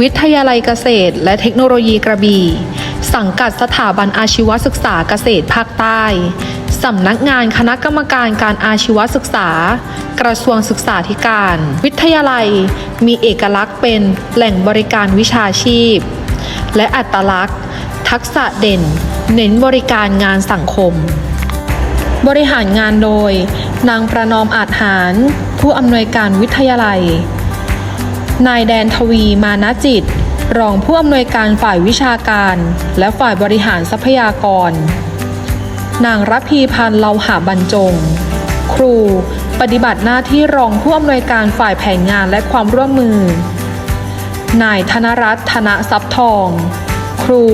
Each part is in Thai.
วิทยาลัยเกษตร และเทคโนโลยีกระบี่ สังกัดสถาบันอาชีวศึกษาเกษตรภาคใต้สำนักงานคณะกรรมการการอาชีวศึกษา กระทรวงศึกษาธิการ วิทยาลัย มีเอกลักษณ์เป็นแหล่งบริการวิชาชีพ และอัตลักษณ์ ทักษะเด่น เน้นบริการงานสังคม บริหารงานโดย นางประนอมอาจหาร ผู้อำนวยการวิทยาลัย นายแดนทวีมานะจิต รองผู้อำนวยการฝ่ายวิชาการ และฝ่ายบริหารทรัพยากร นางรัพีพันธ์เลาหาบรรจง ครู ปฏิบัติหน้าที่รองผู้อำนวยการฝ่ายแผนงานและความร่วมมือ นายธนรัตน์ธนทรัพย์ทอง ครู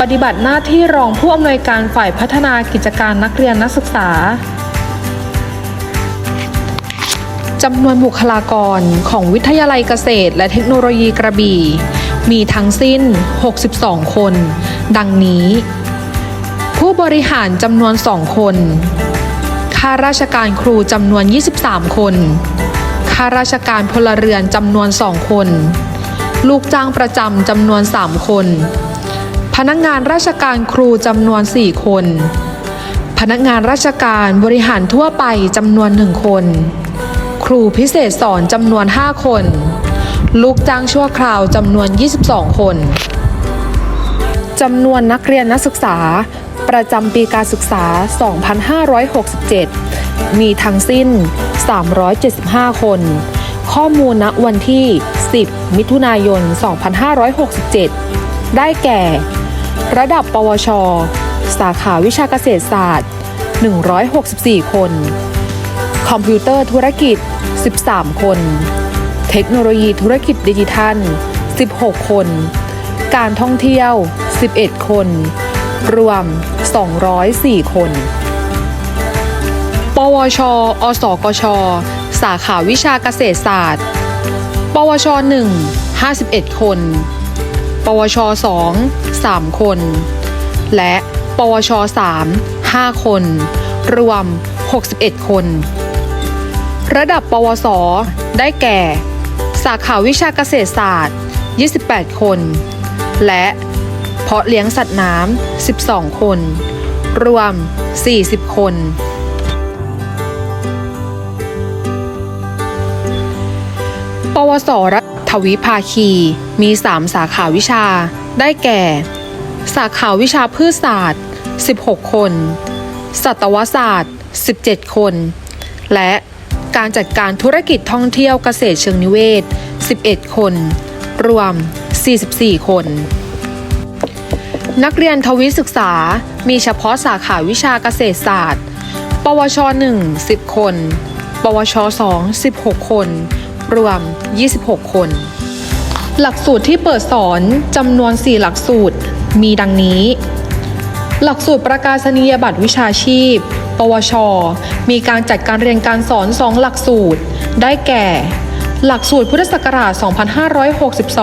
ปฏิบัติหน้าที่รองผู้อำนวยการฝ่ายพัฒนากิจการนักเรียนนักศึกษา จำนวนบุคลากรของวิทยาลัยเกษตร และเทคโนโลยีกระบี่ มีทั้งสิ้น 62 คน ดังนี้ ผู้บริหารจำนวน 2 คนข้าราชการครูจำนวน 23 คนข้าราชการพลเรือนจำนวน 2 คน ลูกจ้างประจำจำนวน 3 คน พนักงานราชการครูจำนวน 4 คน พนักงานราชการบริหารทั่วไปจำนวน 1 คน ครูพิเศษสอนจำนวน 5 คน ลูกจ้างชั่วคราวจำนวน 22 คนจำนวนนักเรียนนักศึกษา ประจำปีการศึกษา 2567 มีทั้งสิ้น 375 คน ข้อมูลณวันที่ 10 มิถุนายน 2567 ได้แก่ ระดับปวช สาขาวิชาเกษตรศาสตร์ 164 คน คอมพิวเตอร์ธุรกิจ 13 คน เทคโนโลยีธุรกิจดิจิทัล 16 คน การท่องเที่ยว 11 คน รวม 204 คน ปวช อสกช สาขาวิชาเกษตรศาสตร์ ปวช 1 51 คน ปวช 2 3 คน และ ปวช 3 5 คน รวม 61 คน ระดับปวส ได้แก่ สาขาวิชาเกษตรศาสตร์ 28 คน และเพาะเลี้ยงสัตว์น้ำ 12 คน รวม 40 คน ปวส รัฐวิภาคี มี 3 สาขาวิชา ได้แก่ สาขาวิชาพืชศาสตร์ 16 คน สัตวศาสตร์ 17 คน และ การจัดการธุรกิจท่องเที่ยวเกษตรเชิงนิเวศ 11 คน รวม 44 คน นักเรียนทวิศึกษา มีเฉพาะสาขาวิชาเกษตรศาสตร์ ปวช 1 10 คน ปวช 2 16 คน รวม 26 คน หลักสูตรที่เปิดสอนจำนวน 4 หลักสูตร มีดังนี้ หลักสูตรประกาศนียบัตรวิชาชีพ ปวช มีการจัดการเรียนการสอน2หลักสูตร ได้แก่ หลักสูตรพุทธศักราช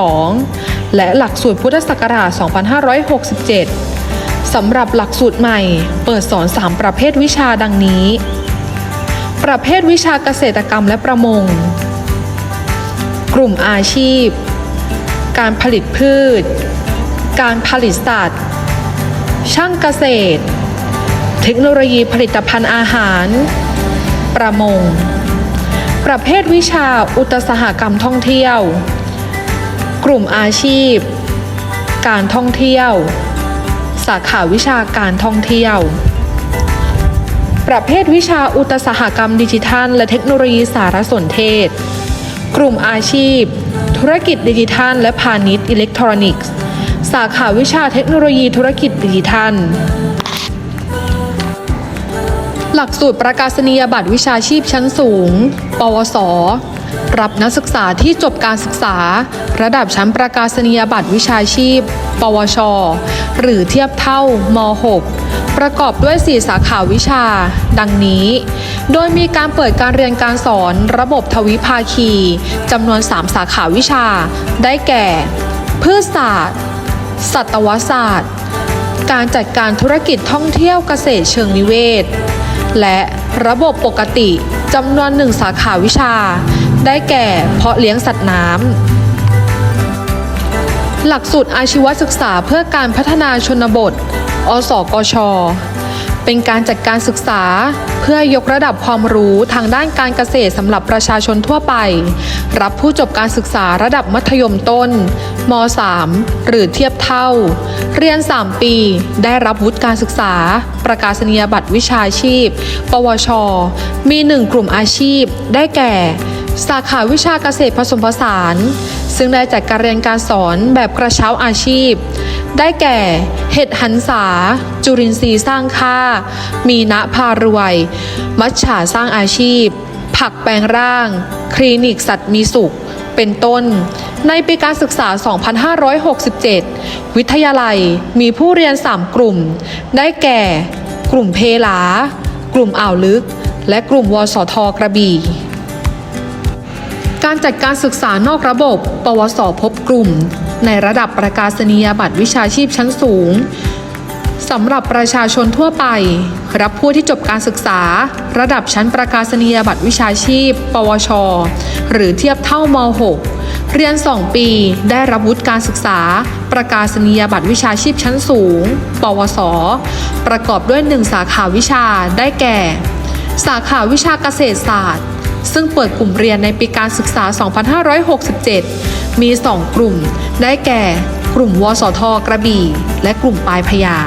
2562 และหลักสูตรพุทธศักราช 2567 สำหรับหลักสูตรใหม่ เปิดสอน 3 ประเภทวิชาดังนี้ ประเภทวิชาเกษตรกรรมและประมง กลุ่มอาชีพ การผลิตพืช การผลิตสัตว์ ช่างเกษตร เทคโนโลยีผลิตภัณฑ์อาหาร ประมง ประเภทวิชาอุตสาหกรรมท่องเที่ยว กลุ่มอาชีพ การท่องเที่ยว สาขาวิชาการท่องเที่ยว ประเภทวิชาอุตสาหกรรมดิจิทัล และเทคโนโลยีสารสนเทศ กลุ่มอาชีพ ธุรกิจดิจิทัล และพาณิชย์อิเล็กทรอนิกส์ สาขาวิชาเทคโนโลยีธุรกิจดิจิทัล หลักสูตรประกาศนียบัตรวิชาชีพชั้นสูง ปวส รับนักศึกษาที่จบการศึกษา ระดับชั้นประกาศนียบัตรวิชาชีพ ปวช หรือเทียบเท่า ม .6 ประกอบด้วย 4 สาขาวิชา ดังนี้ โดยมีการเปิดการเรียนการสอนระบบทวิภาคีจำนวน 3 สาขาวิชา ได้แก่ พืชศาสตร์ สัตวศาสตร์ การจัดการธุรกิจท่องเที่ยวเกษตรเชิงนิเวศ และระบบปกติจำนวนหนึ่งสาขาวิชา ได้แก่เพาะเลี้ยงสัตว์น้ำ หลักสูตรอาชีวศึกษาเพื่อการพัฒนาชนบท อสกช เป็นการจัดการศึกษา เพื่อยกระดับความรู้ทางด้านการเกษตรสำหรับประชาชนทั่วไป รับผู้จบการศึกษาระดับมัธยมต้นม .3 หรือเทียบเท่า เรียน 3 ปี ได้รับวุฒิการศึกษา ประกาศนียบัตรวิชาชีพ ปวช มี 1 กลุ่มอาชีพ ได้แก่ สาขาวิชาเกษตรผสมผสาน ซึ่งได้จัดการเรียนการสอนแบบกระเช้าอาชีพ ได้แก่ เห็ดหันษา จุรินทรีย์สร้างค่า มีณพารวยมัชฉาสร้างอาชีพ ผักแปลงร่าง คลินิกสัตว์มีสุข เป็นต้น ในปีการศึกษา 2567 วิทยาลัยมีผู้เรียน 3 กลุ่ม ได้แก่ กลุ่มเพลา กลุ่มอ่าวลึก และกลุ่มวสทกระบี่การจัดการศึกษานอกระบบ ปวส พบกลุ่ม ในระดับประกาศนียบัตรวิชาชีพชั้นสูง สำหรับประชาชนทั่วไป รับผู้ที่จบการศึกษา ระดับชั้นประกาศนียบัตรวิชาชีพ ปวช หรือเทียบเท่าม .6 เรียน 2 ปี ได้รับวุฒิการศึกษา ประกาศนียบัตรวิชาชีพชั้นสูง ปวส ประกอบด้วย 1 สาขาวิชาได้แก่ สาขาวิชาเกษตรศาสตร์ ซึ่งเปิดกลุ่มเรียนในปีการศึกษา 2567 มี 2 กลุ่ม ได้แก่กลุ่มวสทกระบี่ และกลุ่มปลายพญา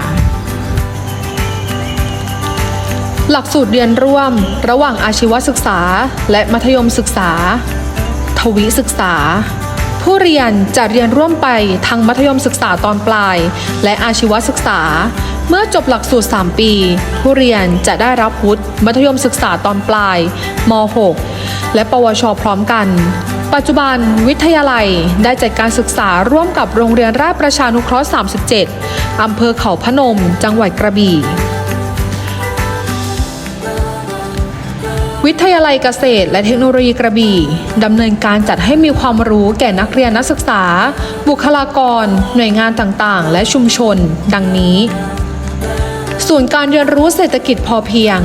หลักสูตรเรียนร่วม ระหว่างอาชีวศึกษา และมัธยมศึกษา ทวิศึกษา ผู้เรียนจะเรียนร่วมไปทั้งมัธยมศึกษาตอนปลาย และอาชีวศึกษา เมื่อจบหลักสูตร 3 ปี ผู้เรียนจะได้รับวุฒิมัธยมศึกษาตอนปลายม .6 และปวช พร้อมกัน ปัจจุบันวิทยาลัยได้จัดการศึกษาร่วมกับโรงเรียนราชประชานุเคราะห์ 37 อำเภอเขาพนม จังหวัดกระบี่ วิทยาลัยเกษตร และเทคโนโลยีกระบี่ดำเนินการจัดให้มีความรู้แก่นักเรียนนักศึกษา บุคลากร หน่วยงานต่างๆ และชุมชน ดังนี้ ศูนย์การเรียนรู้เศรษฐกิจพอเพียง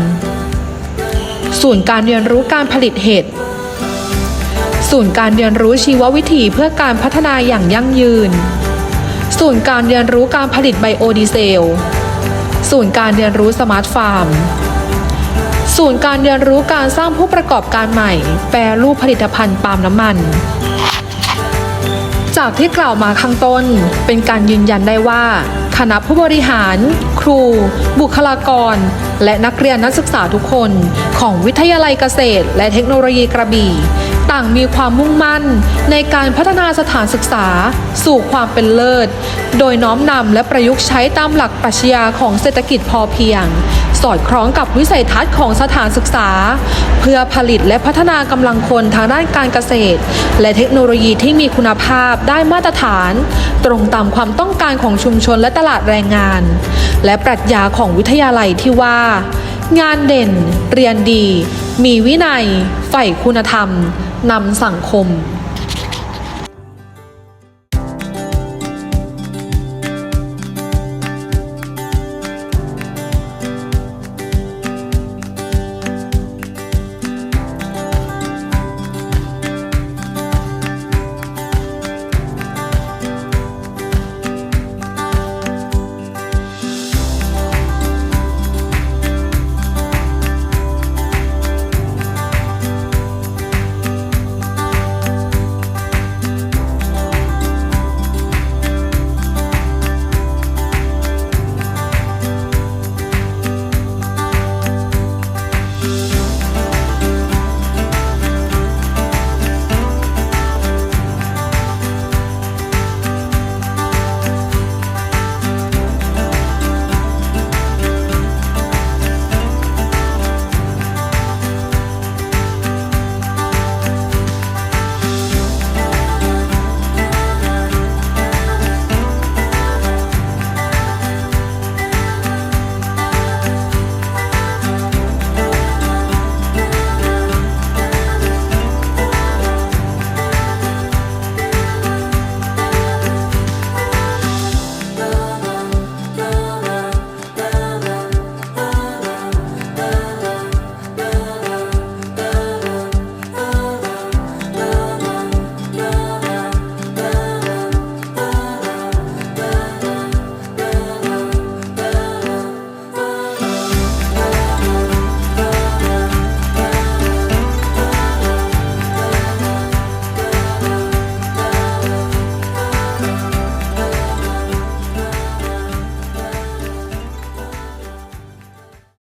ศูนย์การเรียนรู้การผลิตเห็ดศูนย์การเรียนรู้ชีววิถีเพื่อการพัฒนาอย่างยั่งยืน ศูนย์การเรียนรู้การผลิตไบโอดีเซล ศูนย์การเรียนรู้สมาร์ทฟาร์ม ศูนย์การเรียนรู้การสร้างผู้ประกอบการใหม่ แปรรูปผลิตภัณฑ์ปาล์มน้ำมัน จากที่กล่าวมาข้างต้น เป็นการยืนยันได้ว่า คณะผู้บริหาร ครู บุคลากร และนักเรียนนักศึกษาทุกคน ของวิทยาลัยเกษตร และเทคโนโลยีกระบี่ต่างมีความมุ่งมั่นในการพัฒนาสถานศึกษา สู่ความเป็นเลิศ โดยน้อมนำและประยุกต์ใช้ตามหลักปรัชญาของเศรษฐกิจพอเพียง สอดคล้องกับวิสัยทัศน์ของสถานศึกษา เพื่อผลิตและพัฒนากำลังคนทางด้านการเกษตร และเทคโนโลยีที่มีคุณภาพได้มาตรฐาน ตรงตามความต้องการของชุมชนและตลาดแรงงาน และปรัชญาของวิทยาลัยที่ว่า งานเด่น เรียนดี มีวินัย ใฝ่คุณธรรมนำสังคม